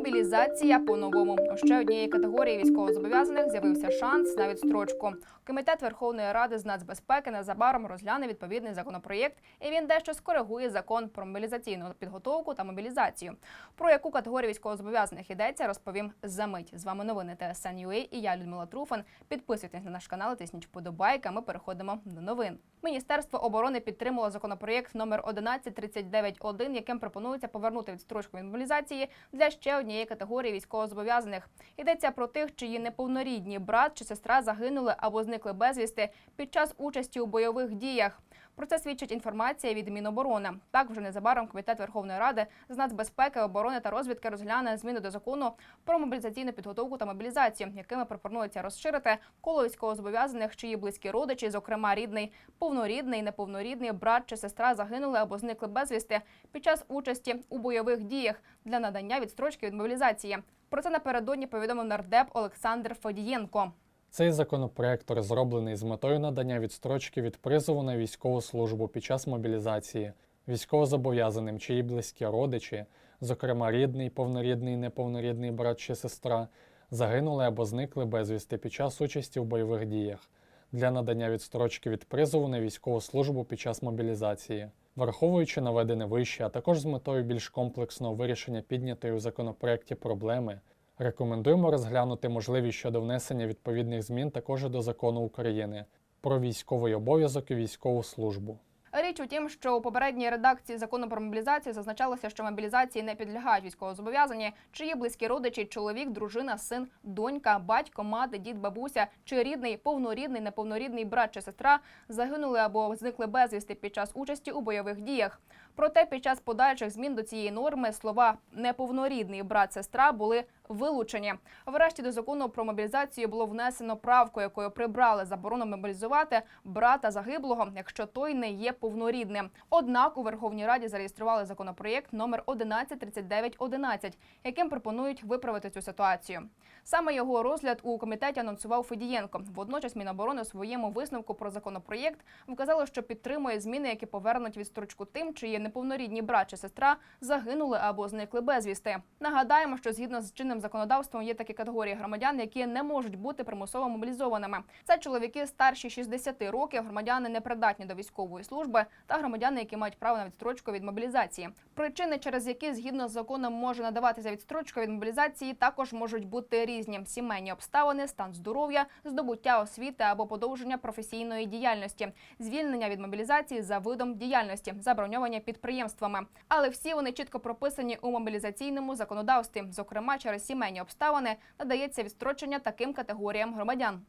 Мобілізація по-новому. Ще однієї категорії військовозобов'язаних з'явився шанс на відстрочку. Комітет Верховної Ради з нацбезпеки незабаром розгляне відповідний законопроєкт, і він дещо скоригує закон про мобілізаційну підготовку та мобілізацію. Про яку категорію військовозобов'язаних йдеться, розповім за мить. З вами новини ТСН.UA і я Людмила Труфан. Підписуйтесь на наш канал, тисніть вподобайки. а Ми переходимо до новин. Міністерство оборони підтримало законопроєкт номер 11339.1, яким пропонується повернути відстрочку від мобілізації для ще однієї категорії військовозобов'язаних. Йдеться про тих, чиї неповнорідні брат чи сестра загинули або зникли безвісти під час участі у бойових діях. Про це свідчить інформація від Міноборони. Так, вже незабаром комітет Верховної Ради з нацбезпеки, оборони та розвідки розгляне зміни до закону про мобілізаційну підготовку та мобілізацію, якими пропонується розширити коло військовозобов'язаних, чиї близькі родичі, зокрема рідний, повнорідний, неповнорідний брат чи сестра загинули або зникли безвісти під час участі у бойових діях для надання відстрочки від мобілізації. Про це напередодні повідомив нардеп Олександр Фодієнко. Цей законопроект розроблений з метою надання відстрочки від призову на військову службу під час мобілізації військовозобов'язаним, чиї близькі родичі, зокрема рідний, повнорідний, неповнорідний брат чи сестра, загинули або зникли безвісти під час участі в бойових діях для надання відстрочки від призову на військову службу під час мобілізації. Враховуючи наведене вище, а також з метою більш комплексного вирішення піднятої у законопроекті проблеми, Рекомендуємо розглянути можливість щодо внесення відповідних змін також до закону України про військовий обов'язок і військову службу. Річ у тім, що у попередній редакції закону про мобілізацію зазначалося, що мобілізації не підлягають військовозобов'язані, чиї близькі родичі, чоловік, дружина, син, донька, батько, мати, дід, бабуся, чи рідний, повнорідний, неповнорідний брат чи сестра загинули або зникли безвісти під час участі у бойових діях. Проте під час подальших змін до цієї норми слова неповнорідний брат сестра були вилучені. Врешті до закону про мобілізацію було внесено правку, якою прибрали заборону мобілізувати брата загиблого, якщо той не є повнорідним. Однак у Верховній Раді зареєстрували законопроєкт номер 113911, яким пропонують виправити цю ситуацію. Саме його розгляд у комітеті анонсував Федієнко. Водночас Міноборони у своєму висновку про законопроєкт вказало, що підтримує зміни, які повернуть відстрочку тим, чиї неповнорідні брат чи сестра загинули або зникли безвісти. Нагадаємо, що згідно з чинним законодавством є такі категорії громадян, які не можуть бути примусово мобілізованими. Це чоловіки старші 60 років, громадяни непридатні до військової служби та громадяни, які мають право на відстрочку від мобілізації. Причини, через які згідно з законом може надаватися відстрочка від мобілізації, також можуть бути різні: сімейні обставини, стан здоров'я, здобуття освіти або подовження професійної діяльності, звільнення від мобілізації за видом діяльності, заброньовані підприємствами. Але всі вони чітко прописані у мобілізаційному законодавстві, зокрема через сімейні обставини надається відстрочення таким категоріям громадян.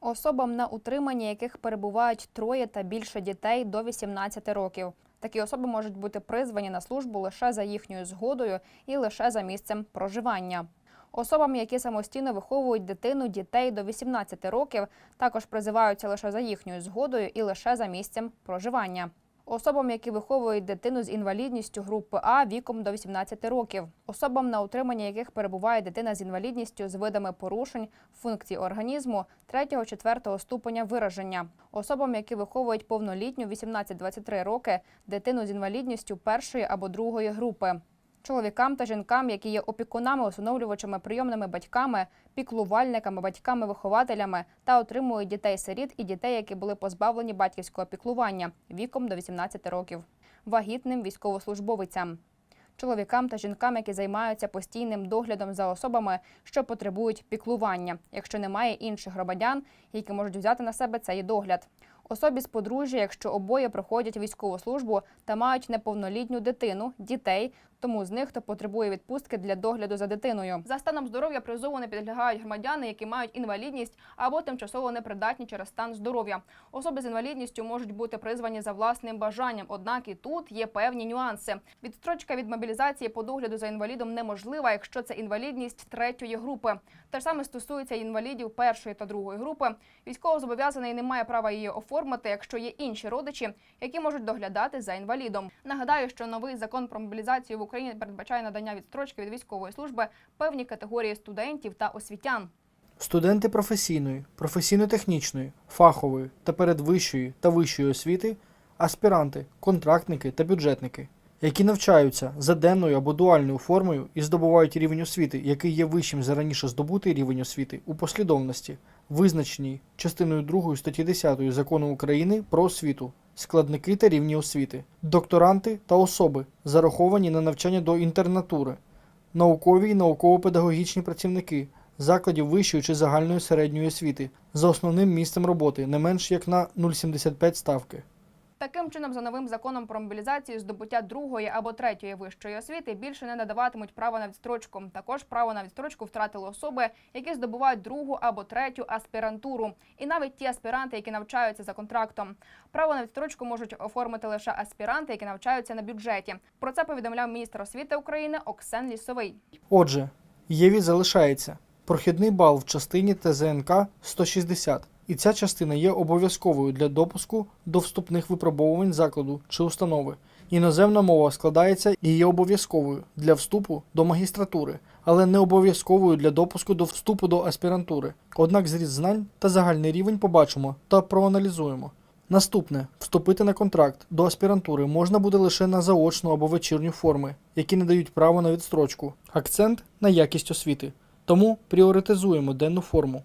Особам на утриманні яких перебувають троє та більше дітей до 18 років. Такі особи можуть бути призвані на службу лише за їхньою згодою і лише за місцем проживання. Особам, які самостійно виховують дитину дітей до 18 років, також призиваються лише за їхньою згодою і лише за місцем проживання. Особам, які виховують дитину з інвалідністю групи А віком до 18 років, особам, на утриманні яких перебуває дитина з інвалідністю з видами порушень функцій організму 3-4 ступеня вираження, особам, які виховують повнолітню 18-23 роки дитину з інвалідністю першої або другої групи. Чоловікам та жінкам, які є опікунами, усиновлювачами, прийомними батьками, піклувальниками, батьками-вихователями та отримують дітей-сиріт і дітей, які були позбавлені батьківського піклування віком до 18 років, вагітним військовослужбовицям, чоловікам та жінкам, які займаються постійним доглядом за особами, що потребують піклування, якщо немає інших громадян, які можуть взяти на себе цей догляд. Особі з подружжя, якщо обоє проходять військову службу та мають неповнолітню дитину, дітей, тому з них, хто потребує відпустки для догляду за дитиною. За станом здоров'я призову не підлягають громадяни, які мають інвалідність або тимчасово непридатні через стан здоров'я. Особи з інвалідністю можуть бути призвані за власним бажанням, однак і тут є певні нюанси. Відстрочка від мобілізації по догляду за інвалідом неможлива, якщо це інвалідність третьої групи. Те ж саме стосується інвалідів першої та другої групи. Військовозобов'язаний не має права її оформити, якщо є інші родичі, які можуть доглядати за інвалідом. Нагадаю, що новий закон про мобілізацію в Україні передбачає надання відстрочки від військової служби певній категорії студентів та освітян. Студенти професійної, професійно-технічної, фахової та передвищої та вищої освіти, аспіранти, контрактники та бюджетники, які навчаються за денною або дуальною формою і здобувають рівень освіти, який є вищим за раніше здобутий рівень освіти у послідовності, визначеній частиною 2 статті 10 Закону України про освіту, складники та рівні освіти, докторанти та особи, зараховані на навчання до інтернатури, наукові і науково-педагогічні працівники закладів вищої чи загальної середньої освіти за основним місцем роботи не менш як на 0,75 ставки. Таким чином, за новим законом про мобілізацію, здобуття другої або третьої вищої освіти більше не надаватимуть право на відстрочку. Також право на відстрочку втратили особи, які здобувають другу або третю аспірантуру, і навіть ті аспіранти, які навчаються за контрактом. Право на відстрочку можуть оформити лише аспіранти, які навчаються на бюджеті. Про це повідомляв міністр освіти України Оксен Лісовий. Отже, ЄВІ залишається. Прохідний бал в частині ТЗНК 160, і ця частина є обов'язковою для допуску до вступних випробовувань закладу чи установи. Іноземна мова складається і є обов'язковою для вступу до магістратури, але не обов'язковою для допуску до вступу до аспірантури. Однак зріст знань та загальний рівень побачимо та проаналізуємо. Наступне вступити на контракт до аспірантури можна буде лише на заочну або вечірню форми, які не дають право на відстрочку. Акцент на якість освіти. Тому пріоритизуємо денну форму.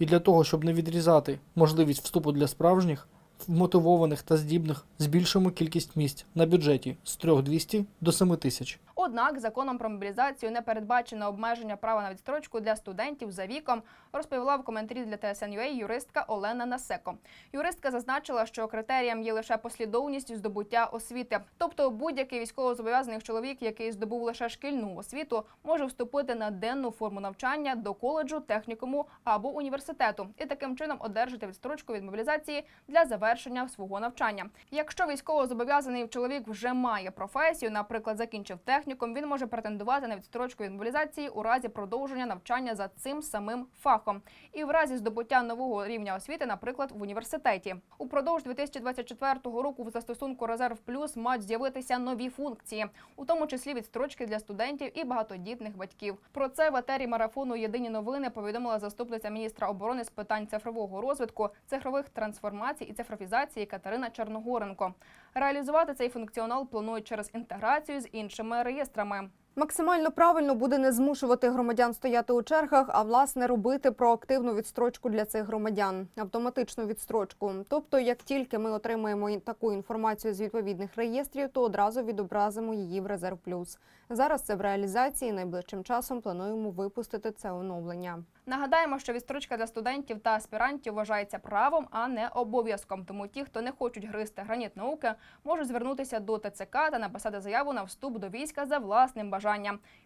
І для того, щоб не відрізати можливість вступу для справжніх, вмотивованих та здібних, збільшимо кількість місць на бюджеті з 3200 до 7000. Однак законом про мобілізацію не передбачено обмеження права на відстрочку для студентів за віком, розповіла в коментарі для ТСНЮА юристка Олена Насеко. Юристка зазначила, що критерієм є лише послідовність здобуття освіти. Тобто будь-який військовозобов'язаний чоловік, який здобув лише шкільну освіту, може вступити на денну форму навчання до коледжу, технікуму або університету і таким чином одержати відстрочку від мобілізації для завершення свого навчання. Якщо військовозобов'язаний чоловік вже має професію, наприклад, закінчив технікум, він може претендувати на відстрочку від мобілізації у разі продовження навчання за цим самим фахом і в разі здобуття нового рівня освіти, наприклад, в університеті. Упродовж 2024 року в застосунку Резерв Плюс мають з'явитися нові функції, у тому числі відстрочки для студентів і багатодітних батьків. Про це в етері марафону Єдині новини повідомила заступниця міністра оборони з питань цифрового розвитку, цифрових трансформацій і цифровізації Катерина Чорногоренко. Реалізувати цей функціонал планують через інтеграцію з іншими реєстрами. Максимально правильно буде не змушувати громадян стояти у чергах, а власне робити проактивну відстрочку для цих громадян, автоматичну відстрочку. Тобто, як тільки ми отримаємо таку інформацію з відповідних реєстрів, то одразу відобразимо її в резерв плюс. Зараз це в реалізації. Найближчим часом плануємо випустити це оновлення. Нагадаємо, що відстрочка для студентів та аспірантів вважається правом, а не обов'язком. Тому ті, хто не хочуть гризти граніт науки, можуть звернутися до ТЦК та написати заяву на вступ до війська за власним бажанням.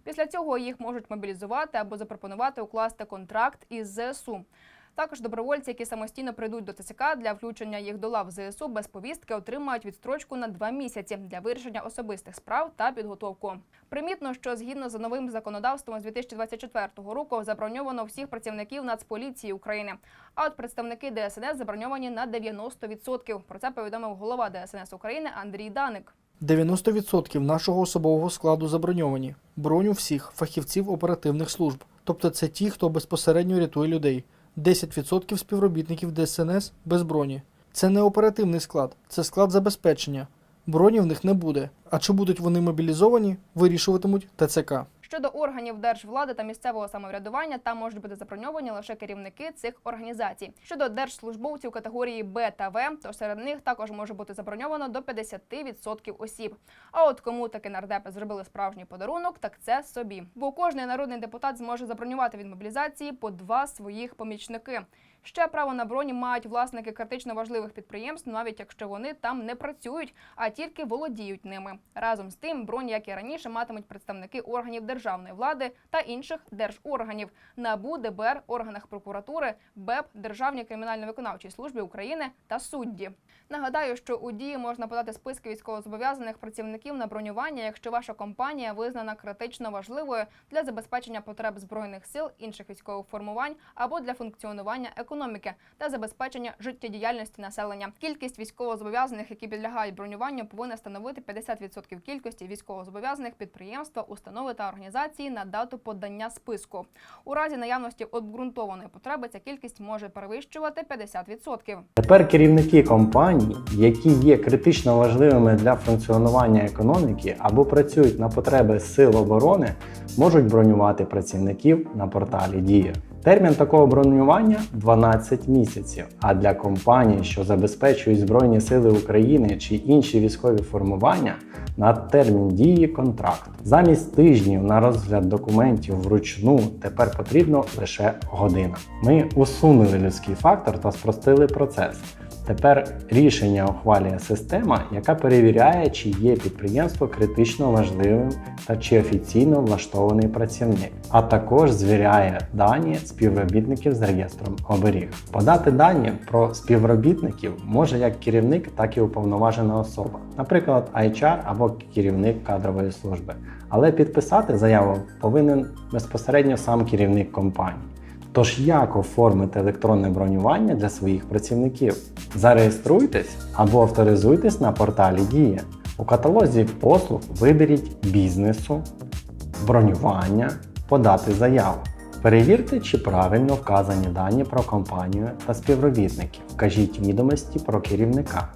Після цього їх можуть мобілізувати або запропонувати укласти контракт із ЗСУ. Також добровольці, які самостійно прийдуть до ТЦК для включення їх до лав ЗСУ без повістки, отримають відстрочку на два місяці для вирішення особистих справ та підготовку. Примітно, що згідно з новим законодавством з 2024 року заброньовано всіх працівників Нацполіції України. А от представники ДСНС заброньовані на 90%. Про це повідомив голова ДСНС України Андрій Даник. 90% нашого особового складу заброньовані. Броню всіх фахівців оперативних служб. Тобто це ті, хто безпосередньо рятує людей. 10% співробітників ДСНС без броні. Це не оперативний склад, це склад забезпечення. Броні в них не буде. А чи будуть вони мобілізовані, вирішуватимуть ТЦК. Щодо органів держвлади та місцевого самоврядування, там можуть бути заброньовані лише керівники цих організацій. Щодо держслужбовців категорії Б та В, то серед них також може бути заброньовано до 50% осіб. А от кому таки нардепи зробили справжній подарунок, так це собі. Бо кожний народний депутат зможе забронювати від мобілізації по два своїх помічники. Ще право на броні мають власники критично важливих підприємств, навіть якщо вони там не працюють, а тільки володіють ними. Разом з тим, броні, як і раніше, матимуть представники органів державної влади та інших держорганів НАБУ, ДБР, органах прокуратури, БЕП, Державній кримінально-виконавчій службі України та судді. Нагадаю, що у дії можна подати списки військовозобов'язаних працівників на бронювання, якщо ваша компанія визнана критично важливою для забезпечення потреб збройних сил, інших військових формувань або для функціонування економіки. Економіки та забезпечення життєдіяльності населення. Кількість військовозобов'язаних, які підлягають бронюванню, повинна становити 50% кількості військовозобов'язаних підприємства, установи та організації на дату подання списку. У разі наявності обґрунтованої потреби ця кількість може перевищувати 50%. Тепер керівники компаній, які є критично важливими для функціонування економіки або працюють на потреби сил оборони, можуть бронювати працівників на порталі Дія. Термін такого бронювання 12 місяців. А для компаній, що забезпечують Збройні Сили України чи інші військові формування, на термін дії контракт. Замість тижнів на розгляд документів вручну тепер потрібно лише година. Ми усунули людський фактор та спростили процес. Тепер рішення ухвалює система, яка перевіряє, чи є підприємство критично важливим та чи офіційно влаштований працівник, а також звіряє дані співробітників з реєстром оберіг. Подати дані про співробітників може як керівник, так і уповноважена особа, наприклад, HR або керівник кадрової служби. Але підписати заяву повинен безпосередньо сам керівник компанії. Тож як оформити електронне бронювання для своїх працівників? Зареєструйтесь або авторизуйтесь на порталі Дія. У каталозі послуг виберіть бізнесу, бронювання, подати заяву. Перевірте, чи правильно вказані дані про компанію та співробітників. Вкажіть відомості про керівника.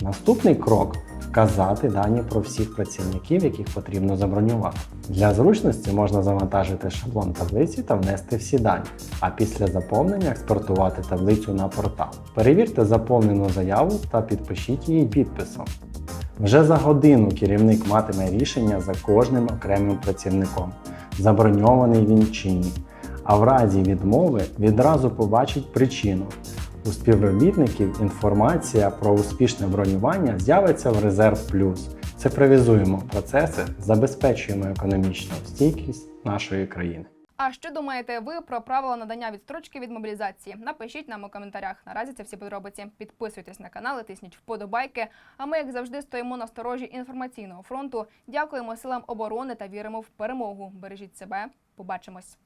Наступний крок вказати дані про всіх працівників, яких потрібно забронювати. Для зручності можна завантажити шаблон таблиці та внести всі дані, а після заповнення експортувати таблицю на портал. Перевірте заповнену заяву та підпишіть її підписом. Вже за годину керівник матиме рішення за кожним окремим працівником, заброньований він чи ні. А в разі відмови відразу побачить причину. У співробітників інформація про успішне бронювання з'явиться в Резерв Плюс. Цифровізуємо процеси, забезпечуємо економічну стійкість нашої країни. А що думаєте ви про правила надання відстрочки від мобілізації? Напишіть нам у коментарях. Наразі це всі подробиці. Підписуйтесь на канал, і тисніть вподобайки. А ми, як завжди, стоїмо на сторожі інформаційного фронту. Дякуємо силам оборони та віримо в перемогу. Бережіть себе. Побачимось.